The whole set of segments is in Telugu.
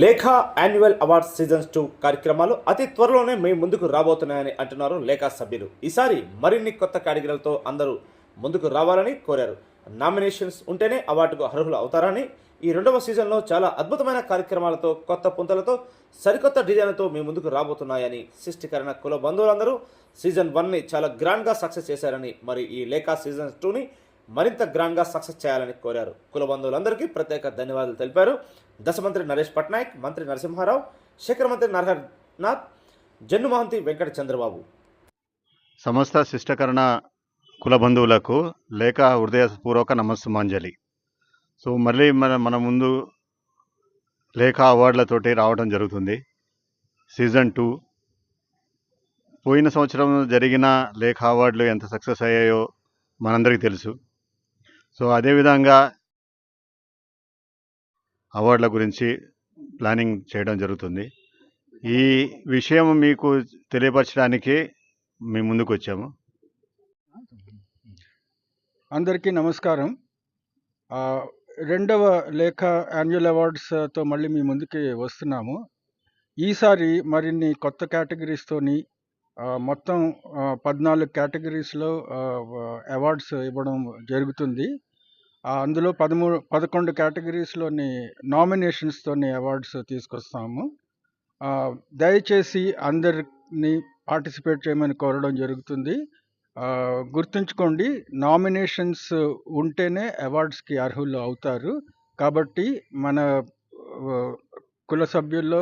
లేఖ యాన్యువల్ అవార్డ్స్ సీజన్స్ టూ కార్యక్రమాలు అతి త్వరలోనే మీ ముందుకు రాబోతున్నాయని అంటున్నారు లేఖ సభ్యులు. ఈసారి మరిన్ని కొత్త కేటగిరీలతో అందరూ ముందుకు రావాలని కోరారు. నామినేషన్స్ ఉంటేనే అవార్డుకు అర్హులు అవుతారని ఈ రెండవ సీజన్లో చాలా అద్భుతమైన కార్యక్రమాలతో కొత్త పుంతలతో సరికొత్త డిజైన్లతో మీ ముందుకు రాబోతున్నాయని సృష్టికరణ కుల బంధువులందరూ సీజన్ వన్ని చాలా గ్రాండ్గా సక్సెస్ చేశారని మరి ఈ లేఖ సీజన్ టూని మరింత గ్రాండ్గా సక్సెస్ చేయాలని కోరారు. కుల బంధువులందరికీ ప్రత్యేక ధన్యవాదాలు తెలిపారు. దశమంత్రి నరేష్ పట్నాయక్ మంత్రి నరసింహారావు శేఖర మంత్రి నరహర్నాథ్ జన్ను మహంతి వెంకట చంద్రబాబు. సమస్త శిష్టకరణ కుల బంధువులకు లేక హృదయపూర్వక నమస్సుమాంజలి. సో మళ్ళీ మన మన ముందు లేఖ అవార్డులతోటి రావడం జరుగుతుంది. Season two. పోయిన సంవత్సరం జరిగిన లేఖ అవార్డులు ఎంత సక్సెస్ అయ్యాయో మనందరికీ తెలుసు. సో అదేవిధంగా అవార్డుల గురించి ప్లానింగ్ చేయడం జరుగుతుంది. ఈ విషయం మీకు తెలియపరచడానికి మేము ముందుకు వచ్చాము అందరికీ నమస్కారం. రెండవ లేఖ యాన్యువల్ అవార్డ్స్తో మళ్ళీ మీ ముందుకి వస్తున్నాము. ఈసారి మరిన్ని కొత్త కేటగిరీస్తోని మొత్తం పద్నాలుగు కేటగిరీస్లో అవార్డ్స్ ఇవ్వడం జరుగుతుంది. అందులో పదమూడు పదకొండు కేటగిరీస్లోని నామినేషన్స్తోని అవార్డ్స్ తీసుకొస్తాము. దయచేసి అందరిని పార్టిసిపేట్ చేయమని కోరడం జరుగుతుంది. గుర్తుంచుకోండి నామినేషన్స్ ఉంటేనే అవార్డ్స్కి అర్హులు అవుతారు. కాబట్టి మన కుల సభ్యుల్లో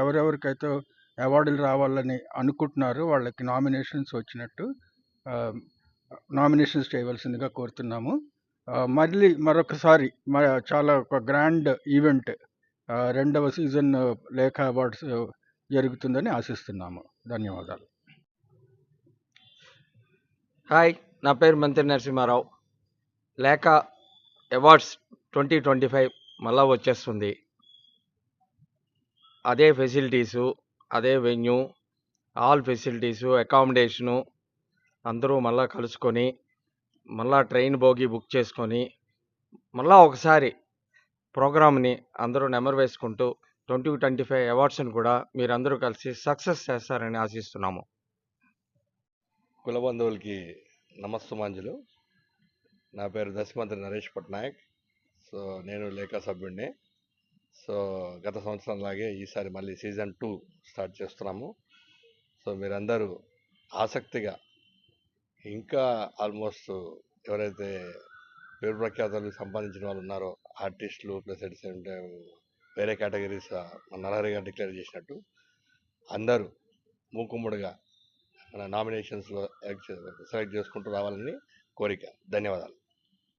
ఎవరెవరికైతే అవార్డులు రావాలని అనుకుంటున్నారు. వాళ్ళకి నామినేషన్స్ వచ్చినట్టు నామినేషన్స్ చేయవలసిందిగా కోరుతున్నాము. మళ్ళీ మరొకసారి చాలా ఒక గ్రాండ్ ఈవెంట్ రెండవ సీజన్ లేఖ అవార్డ్స్ జరుగుతుందని ఆశిస్తున్నాము. ధన్యవాదాలు. హాయ్ నా పేరు మంత్రి నరసింహారావు. లేఖ అవార్డ్స్ ట్వంటీ ట్వంటీ ఫైవ్ మళ్ళా వచ్చేస్తుంది. అదే ఫెసిలిటీసు అదే వెన్యూ ఆల్ ఫెసిలిటీసు అకామిడేషను అందరూ మళ్ళా కలుసుకొని మళ్ళా ట్రైన్ బోగి బుక్ చేసుకొని మళ్ళా ఒకసారి ప్రోగ్రామ్ని అందరూ నెమరు వేసుకుంటూ ట్వంటీ ట్వంటీ ఫైవ్ అవార్డ్స్ని కూడా మీరందరూ కలిసి సక్సెస్ చేస్తారని ఆశిస్తున్నాము. కుల బంధువులకి నమస్తమాంజలు నా పేరు దశమంత్రి నరేష్ పట్నాయక్. సో నేను లేఖా సభ్యుడిని సో గత సంవత్సరం లాగే ఈసారి మళ్ళీ సీజన్ టూ స్టార్ట్ చేస్తున్నాము. సో మీరందరూ ఆసక్తిగా ఇంకా ఆల్మోస్ట్ ఎవరైతే పేరు ప్రఖ్యాతలు సంపాదించిన వాళ్ళు ఉన్నారో ఆర్టిస్టులు ప్లస్ ఎట్ సేమ్ టైం వేరే కేటగిరీస్ మన నరహరి గారు డిక్లేర్ చేసినట్టు అందరూ మూకుమ్ముడుగా మన నామినేషన్స్లో సెలెక్ట్ చేసుకుంటూ రావాలని కోరిక. ధన్యవాదాలు.